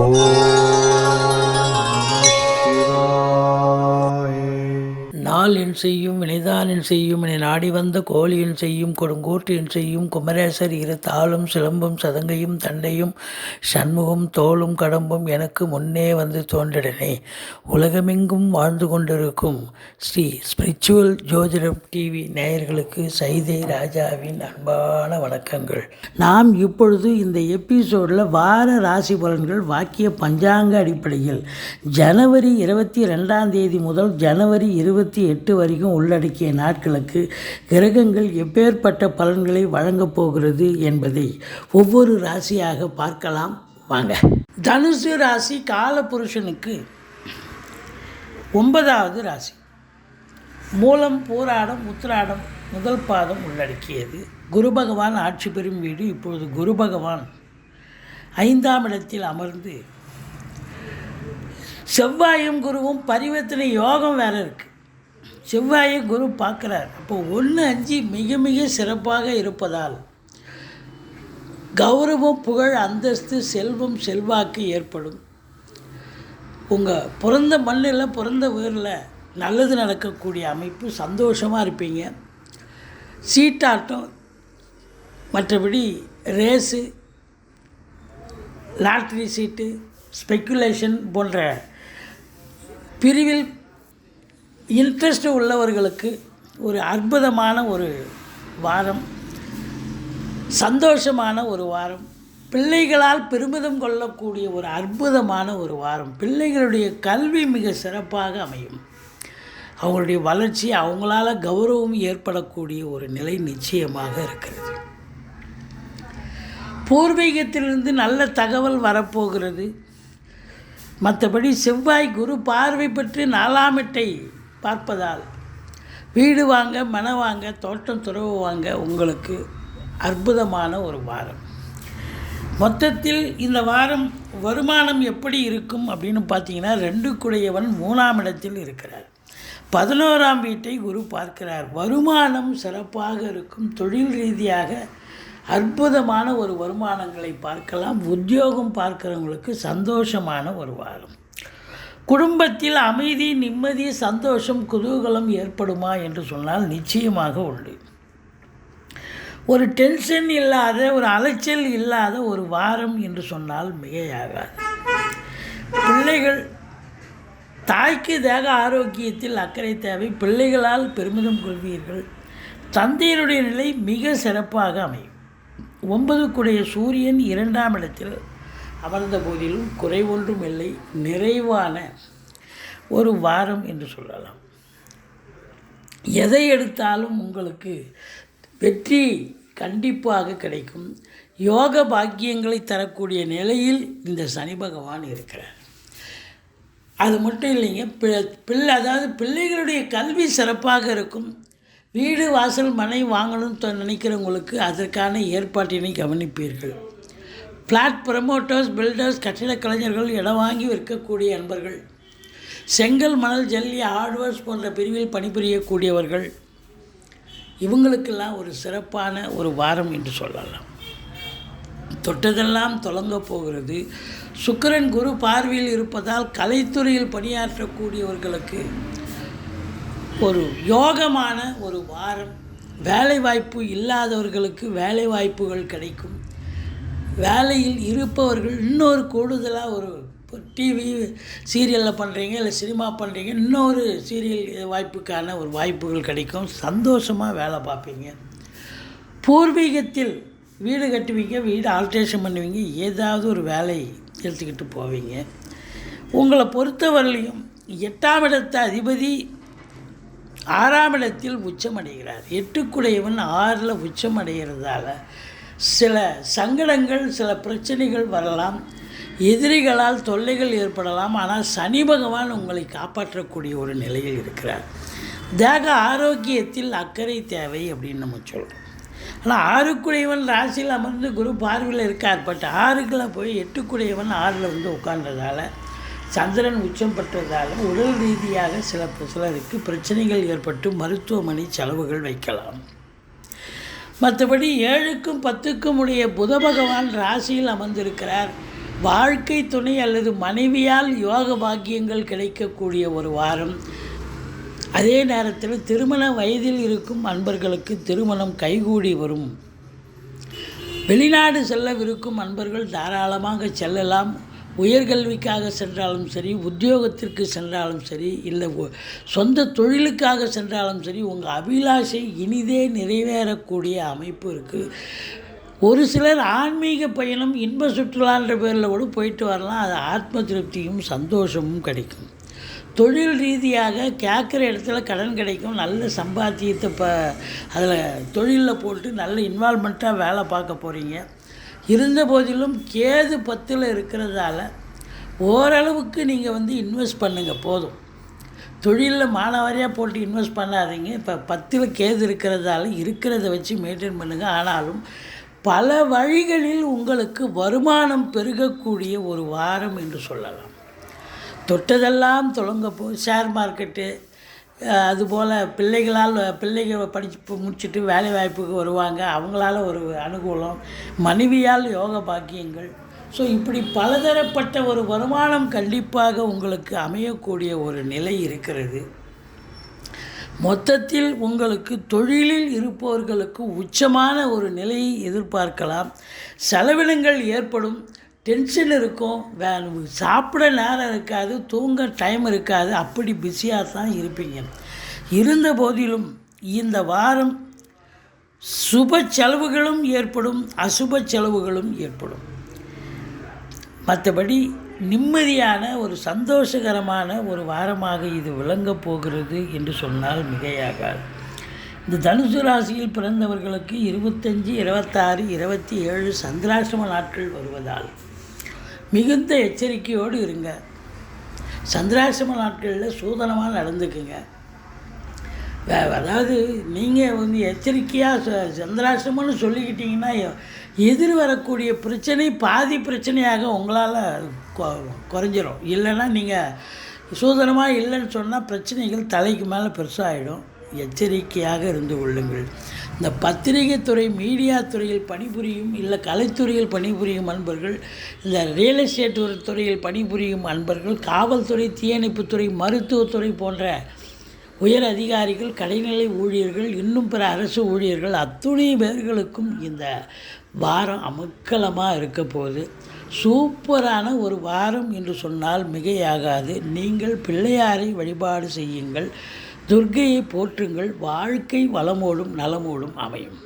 Oh. நாள் என் செய்யும் வினைதான் என் செய்யும் என நாடி வந்த கோழி என் செய்யும் கொடுங்கோட்டு என் செய்யும் குமரேசர் இரு தாளும் சிலம்பும் சதங்கையும் தண்டையும் சண்முகம் தோளும் கடம்பும் எனக்கு முன்னே வந்து தோன்றிடனே. உலகமெங்கும் வாழ்ந்து கொண்டிருக்கும் ஸ்ரீ ஸ்பிரிச்சுவல் ஜோதிடம் டிவி நேயர்களுக்கு சைதை ராஜாவின் அன்பான வணக்கங்கள். நாம் இப்பொழுது இந்த எபிசோடில் வார ராசி பலன்கள் வாக்கிய பஞ்சாங்க அடிப்படையில் ஜனவரி இருபத்தி ரெண்டாம் தேதி முதல் ஜனவரி இருபத்தி எட்டு எட்டு வரைக்கும் உள்ளடக்கிய நாட்களுக்கு கிரகங்கள் எப்பேற்பட்ட பலன்களை வழங்கப் போகிறது என்பதை ஒவ்வொரு ராசியாக பார்க்கலாம். வாங்க. தனுசு ராசி காலபுருஷனுக்கு ஒன்பதாவது ராசி. மூலம் போராடம் உத்திராடம் முதல் பாதம் உள்ளடக்கியது. குரு பகவான் ஆட்சி பெறும் வீடு இப்பொழுது குரு பகவான் ஐந்தாம் இடத்தில் அமர்ந்து செவ்வாயும் குருவும் பரிவர்த்தனை யோகம் வேற இருக்கு. செவ்வாயை குரு பார்க்குறார். அப்போ ஒன்று அஞ்சு மிக மிக சிறப்பாக இருப்பதால் கௌரவம் புகழ் அந்தஸ்து செல்வம் செல்வாக்கு ஏற்படும். உங்கள் பிறந்த மண்ணில் பிறந்த ஊரில் நல்லது நடக்கக்கூடிய அமைப்பு சந்தோஷமாக இருப்பீங்க. சீட்டாட்டம் மற்றபடி ரேஸு லாட்ரி சீட்டு ஸ்பெக்குலேஷன் போன்ற பிரிவில் இன்ட்ரெஸ்ட் உள்ளவர்களுக்கு ஒரு அற்புதமான ஒரு வாரம் சந்தோஷமான ஒரு வாரம் பிள்ளைகளால் பெருமிதம் கொள்ளக்கூடிய ஒரு அற்புதமான ஒரு வாரம். பிள்ளைகளுடைய கல்வி மிக சிறப்பாக அமையும். அவங்களுடைய வளர்ச்சி அவங்களால கௌரவம் ஏற்படக்கூடிய ஒரு நிலை நிச்சயமாக இருக்கிறது. பூர்வீகத்திலிருந்து நல்ல தகவல் வரப்போகிறது. மற்றபடி செவ்வாய் குரு பார்வை பெற்று நாலாமிட்டை பார்ப்பதால். வீடு வாங்க மன வாங்க தோட்டம் துறவு வாங்க உங்களுக்கு அற்புதமான ஒரு வாரம். மொத்தத்தில் இந்த வாரம் வருமானம் எப்படி இருக்கும் அப்படின்னு பார்த்தீங்கன்னா ரெண்டு குடையவன் மூணாம் இடத்தில் இருக்கிறார். பதினோராம் வீட்டை குரு பார்க்கிறார். வருமானம் சிறப்பாக இருக்கும். தொழில் ரீதியாக அற்புதமான ஒரு வருமானங்களை பார்க்கலாம். உத்தியோகம் பார்க்குறவங்களுக்கு சந்தோஷமான ஒரு வாரம். குடும்பத்தில் அமைதி நிம்மதி சந்தோஷம் குதூகலம் ஏற்படுமா என்று சொன்னால் நிச்சயமாக உண்டு. ஒரு டென்ஷன் இல்லாத ஒரு அலைச்சல் இல்லாத ஒரு வாரம் என்று சொன்னால் மிகையாகாது. பிள்ளைகள் தாய்க்கு தேக ஆரோக்கியத்தில் அக்கறை தேவை. பிள்ளைகளால் பெருமிதம் கொள்வீர்கள். தந்தையருடைய நிலை மிக சிறப்பாக அமையும். ஒன்பதுக்குடைய சூரியன் இரண்டாம் இடத்தில் அமர்ந்த போதிலும் குறை ஒன்றும் இல்லை நிறைவான ஒரு வாரம் என்று சொல்லலாம். எதை எடுத்தாலும் உங்களுக்கு வெற்றி கண்டிப்பாக கிடைக்கும். யோக பாக்கியங்களை தரக்கூடிய நிலையில் இந்த சனி பகவான் இருக்கிறார். அது மட்டும் இல்லைங்க பிள்ளை அதாவது பிள்ளைகளுடைய கல்வி சிறப்பாக இருக்கும். வீடு வாசல் மனை வாங்கணும்னு நினைக்கிறவங்களுக்கு அதற்கான ஏற்பாட்டினை கவனிப்பீர்கள். ஃப்ளாட் ப்ரமோட்டர்ஸ் பில்டர்ஸ் கட்டிடக் கலைஞர்கள் இடம் வாங்கி விற்கக்கூடிய நண்பர்கள். செங்கல் மணல் ஜல்லி ஹார்ட்வேர்ஸ் போன்ற பிரிவில் பணிபுரியக்கூடியவர்கள். இவங்களுக்கெல்லாம் ஒரு சிறப்பான ஒரு வாரம் என்று சொல்லலாம். தொட்டதெல்லாம் தொடங்க போகிறது. சுக்கரன் குரு பார்வையில் இருப்பதால் கலைத்துறையில் பணியாற்றக்கூடியவர்களுக்கு ஒரு யோகமான ஒரு வாரம். வேலைவாய்ப்பு இல்லாதவர்களுக்கு வேலைவாய்ப்புகள் கிடைக்கும். வேலையில் இருப்பவர்கள் இன்னொரு கூடுதலாக ஒரு டிவி சீரியலில் பண்ணுறீங்க இல்லை சினிமா பண்ணுறீங்க இன்னொரு சீரியல் வாய்ப்புக்கான ஒரு வாய்ப்புகள் கிடைக்கும். சந்தோஷமாக வேலை பார்ப்பீங்க. பூர்வீகத்தில் வீடு கட்டுவீங்க வீடு ஆல்ட்ரேஷன் பண்ணுவீங்க ஏதாவது ஒரு வேலை எடுத்துக்கிட்டு போவீங்க. உங்களை பொறுத்தவரையிலையும் எட்டாம் இடத்த அதிபதி ஆறாம் இடத்தில் உச்சமடைகிறார் எட்டுக்குடையவன் ஆறில் உச்சமடைகிறதால சில சங்கடங்கள் சில பிரச்சனைகள் வரலாம். எதிரிகளால் தொல்லைகள் ஏற்படலாம். ஆனால் சனி பகவான் உங்களை காப்பாற்றக்கூடிய ஒரு நிலையில் இருக்கிறார். தேக ஆரோக்கியத்தில் அக்கறை தேவை அப்படின்னு நம்ம சொல்கிறோம் ஆனால் ஆறுக்குடையவன் ராசியில் அமர்ந்து குரு பார்வையில் இருக்கார். பட் ஆறுக்குள்ள போய் எட்டுக்குடையவன் ஆறில் வந்து உட்கார்ந்ததால் சந்திரன் உச்சம் பெற்றதால் உடல் ரீதியாக சில சிலருக்கு பிரச்சனைகள் ஏற்பட்டு மருத்துவமனை செலவுகள் வைக்கலாம். மற்றபடி ஏழுக்கும் பத்துக்கும் உடைய புத பகவான் ராசியில் அமர்ந்திருக்கிறார். வாழ்க்கை துணை அல்லது மனைவியால் யோக பாக்கியங்கள் கிடைக்கக்கூடிய ஒரு வாரம். அதே நேரத்தில் திருமண வயதில் இருக்கும் அன்பர்களுக்கு திருமணம் கைகூடி வரும். வெளிநாடு செல்லவிருக்கும் அன்பர்கள் தாராளமாக செல்லலாம். உயர்கல்விக்காக சென்றாலும் சரி உத்தியோகத்திற்கு சென்றாலும் சரி இல்லை சொந்த தொழிலுக்காக சென்றாலும் சரி உங்கள் அபிலாஷை இனிதே நிறைவேறக்கூடிய அமைப்பு இருக்குது ஒரு சிலர் ஆன்மீக பயணம் இன்ப சுற்றுலான்ற பேரில் கூட போயிட்டு வரலாம். அது ஆத்ம திருப்தியும் சந்தோஷமும் கிடைக்கும். தொழில் ரீதியாக கேட்குற இடத்துல கடன் கிடைக்கும். நல்ல சம்பாத்தியத்தை இப்போ அதில் தொழிலில் போட்டு நல்ல இன்வால்மெண்ட்டாக வேலை பார்க்க போகிறீங்க இருந்த போதிலும் கேது பத்தில் இருக்கிறதால ஓரளவுக்கு நீங்கள் வந்து இன்வெஸ்ட் பண்ணுங்கள் போதும். தொழிலில் மானாவாரியாக போட்டு இன்வெஸ்ட் பண்ணாதீங்க. இப்போ பத்தில் கேது இருக்கிறதால இருக்கிறத வச்சு மெயின்டைன் பண்ணுங்கள் ஆனாலும் பல வழிகளில் உங்களுக்கு வருமானம் பெருகக்கூடிய ஒரு வாரம் என்று சொல்லலாம். தொட்டதெல்லாம் தொடங்க போ ஷேர் மார்க்கெட்டு அதுபோல் பிள்ளைகளால் பிள்ளைகள் படித்து முடிச்சுட்டு வேலை வாய்ப்புக்கு வருவாங்க. அவங்களால ஒரு அனுகூலம். மனைவியால் யோக பாக்கியங்கள். ஸோ இப்படி பலதரப்பட்ட ஒரு வருமானம் கண்டிப்பாக உங்களுக்கு அமையக்கூடிய ஒரு நிலை இருக்கிறது. மொத்தத்தில் உங்களுக்கு தொழிலில் இருப்பவர்களுக்கு உச்சமான ஒரு நிலையை எதிர்பார்க்கலாம். செலவினங்கள் ஏற்படும். டென்ஷன் இருக்கும். வே சாப்பிட நேரம் இருக்காது தூங்க டைம் இருக்காது. அப்படி பிஸியாக தான் இருப்பீங்க. இருந்த போதிலும் இந்த வாரம் சுப செலவுகளும் ஏற்படும் அசுப செலவுகளும் ஏற்படும். மற்றபடி நிம்மதியான ஒரு சந்தோஷகரமான ஒரு வாரமாக இது விளங்கப் போகிறது என்று சொன்னால் மிகையாகாது. இந்த தனுசு ராசியில் பிறந்தவர்களுக்கு இருபத்தஞ்சி இருபத்தாறு இருபத்தி ஏழு சந்திராசிரம நாட்கள் வருவதால் மிகுந்த எச்சரிக்கையோடு இருங்க. சந்திராசிரம நாட்களில் சூதனமாக நடந்துக்குங்க. அதாவது நீங்கள் வந்து எச்சரிக்கையாக சந்திராசிரமம்னு சொல்லிக்கிட்டிங்கன்னா எதிர் வரக்கூடிய பிரச்சனை பாதி பிரச்சனையாக உங்களால் குறைஞ்சிரும். இல்லைன்னா நீங்கள் சூதனமாக இல்லைன்னு சொன்னால் பிரச்சனைகள் தலைக்கு மேலே பெருசாகிடும் எச்சரிக்கையாக இருந்து கொள்ளுங்கள். இந்த பத்திரிகை துறை மீடியா துறையில் பணிபுரியும் இல்லை கலைத்துறையில் பணிபுரியும் அன்பர்கள் இந்த ரியல் எஸ்டேட் துறையில் பணிபுரியும் அன்பர்கள் காவல்துறை தீயணைப்புத்துறை மருத்துவத்துறை போன்ற உயர் அதிகாரிகள் கடைநிலை ஊழியர்கள் இன்னும் பிற அரசு ஊழியர்கள் அத்துணை பேர்களுக்கும் இந்த வாரம் அமக்கலமாக இருக்க போது சூப்பரான ஒரு வாரம் என்று சொன்னால் மிகையாகாது. நீங்கள் பிள்ளையாரை வழிபாடு செய்யுங்கள். துர்க்கையை போற்றுங்கள் வாழ்க்கை வளமோடும் நலமோடும் அமையும்.